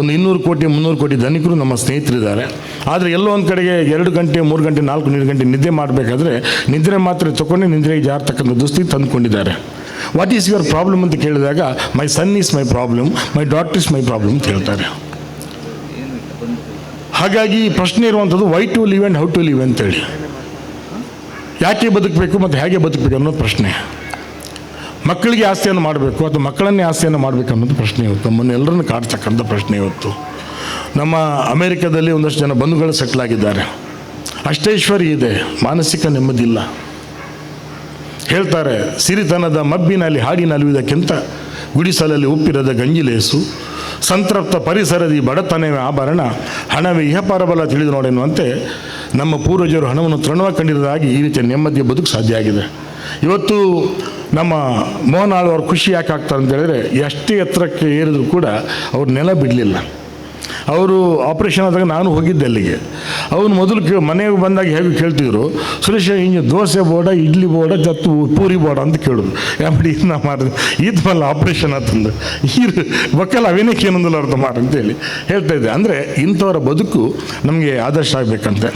ಒಂದು ಇನ್ನೂರು ಕೋಟಿ, ಮುನ್ನೂರು ಕೋಟಿ ಧನಿಕರು ನಮ್ಮ ಸ್ನೇಹಿತರಿದ್ದಾರೆ. ಆದರೆ ಎಲ್ಲೋ ಒಂದು ಕಡೆಗೆ ಎರಡು ಗಂಟೆ, ಮೂರು ಗಂಟೆ, ನಾಲ್ಕು ನೀರು ಗಂಟೆ ನಿದ್ದೆ ಮಾಡಬೇಕಾದ್ರೆ ನಿದ್ರೆ ಮಾತ್ರ ತಗೊಂಡು ನಿದ್ರೆಗೆ ಜಾರತಕ್ಕಂಥ ದುಸ್ಥಿತಿ ತಂದುಕೊಂಡಿದ್ದಾರೆ. ವಾಟ್ ಈಸ್ ಯುವರ್ ಪ್ರಾಬ್ಲಮ್ ಅಂತ ಕೇಳಿದಾಗ my son is my problem my daughter is my problem ಅಂತ ಹೇಳ್ತಾರೆ. ಹಾಗಾಗಿ ಪ್ರಶ್ನೆ ಇರುವಂಥದ್ದು why to live and how to live ಅಂತೇಳಿ. ಯಾಕೆ ಬದುಕಬೇಕು ಮತ್ತು ಹೇಗೆ ಬದುಕಬೇಕು ಅನ್ನೋದು ಪ್ರಶ್ನೆ. ಮಕ್ಕಳಿಗೆ ಆಸ್ತಿಯನ್ನು ಮಾಡಬೇಕು, ಅಥವಾ ಮಕ್ಕಳನ್ನೇ ಆಸ್ತಿಯನ್ನು ಮಾಡಬೇಕು ಅನ್ನೋದು ಪ್ರಶ್ನೆ ಇವತ್ತು ನಮ್ಮನ್ನು ಎಲ್ಲರನ್ನು ಕಾಡ್ತಕ್ಕಂಥ ಪ್ರಶ್ನೆ ಇವತ್ತು ನಮ್ಮ ಅಮೇರಿಕಾದಲ್ಲಿ ಒಂದಷ್ಟು ಜನ ಬಂಧುಗಳು ಸೆಟ್ಲಾಗಿದ್ದಾರೆ ಅಷ್ಟೈಶ್ವರ್ಯ ಇದೆ, ಮಾನಸಿಕ ನೆಮ್ಮದಿಲ್ಲ ಹೇಳ್ತಾರೆ, ಸಿರಿತನದ ಮಬ್ಬಿನಲ್ಲಿ ಹಾಡಿನ ಅಲುವುದಕ್ಕಿಂತ ಗುಡಿಸಲಲ್ಲಿ ಉಪ್ಪಿರದ ಗಂಜಿಲೇಸು ಸಂತೃಪ್ತ ಪರಿಸರದಿ ಬಡತನವೇ ಆಭರಣ. ಹಣವೇ ಇಹಪರಬಲ ತಿಳಿದು ನೋಡೆನ್ನುವಂತೆ ನಮ್ಮ ಪೂರ್ವಜರು ಹಣವನ್ನು ತೃಣವ ಕಂಡಿರೋದಾಗಿ ಈ ರೀತಿಯ ನೆಮ್ಮದಿಯ ಬದುಕು ಸಾಧ್ಯ ಆಗಿದೆ. ಇವತ್ತು ನಮ್ಮ ಮೋಹನ್ ಆಳು ಅವ್ರು ಖುಷಿ ಯಾಕೆ ಆಗ್ತಾರೆ ಅಂತ ಹೇಳಿದ್ರೆ ಎಷ್ಟೇ ಎತ್ತರಕ್ಕೆ ಏರಿದ್ರು ಕೂಡ ಅವ್ರು ನೆಲ ಬಿಡಲಿಲ್ಲ. ಅವರು ಆಪ್ರೇಷನ್ ಆದಾಗ ನಾನು ಹೋಗಿದ್ದೆ ಅಲ್ಲಿಗೆ. ಅವನು ಮೊದಲು ಕೇ ಮನೆಗೆ ಬಂದಾಗ ಹೇಗೆ ಕೇಳ್ತಿದ್ರು, ಸುರೇಶ ಹಿಂಗೆ ದೋಸೆ ಬೋಡ, ಇಡ್ಲಿ ಬೋಡ ಜತ್ತು ಪೂರಿ ಬೋಡ ಅಂತ ಕೇಳೋದು ಯಾಬಡಿ ಇದನ್ನ ಮಾಡಿದೆ. ಇದು ಮಲ್ಲ ಆಪ್ರೇಷನ್ ಆತಂದು ಈ ಬಕ್ಕಲ್ಲ ಅವೇನಕ್ಕೆ ಏನಂದಲ್ಲ ಅರ್ಥ ಮಾಡಿ ಅಂತೇಳಿ ಹೇಳ್ತಾ ಇದ್ದೆ. ಅಂದರೆ ಇಂಥವರ ಬದುಕು ನಮಗೆ ಆದರ್ಶ ಆಗಬೇಕಂತೆ.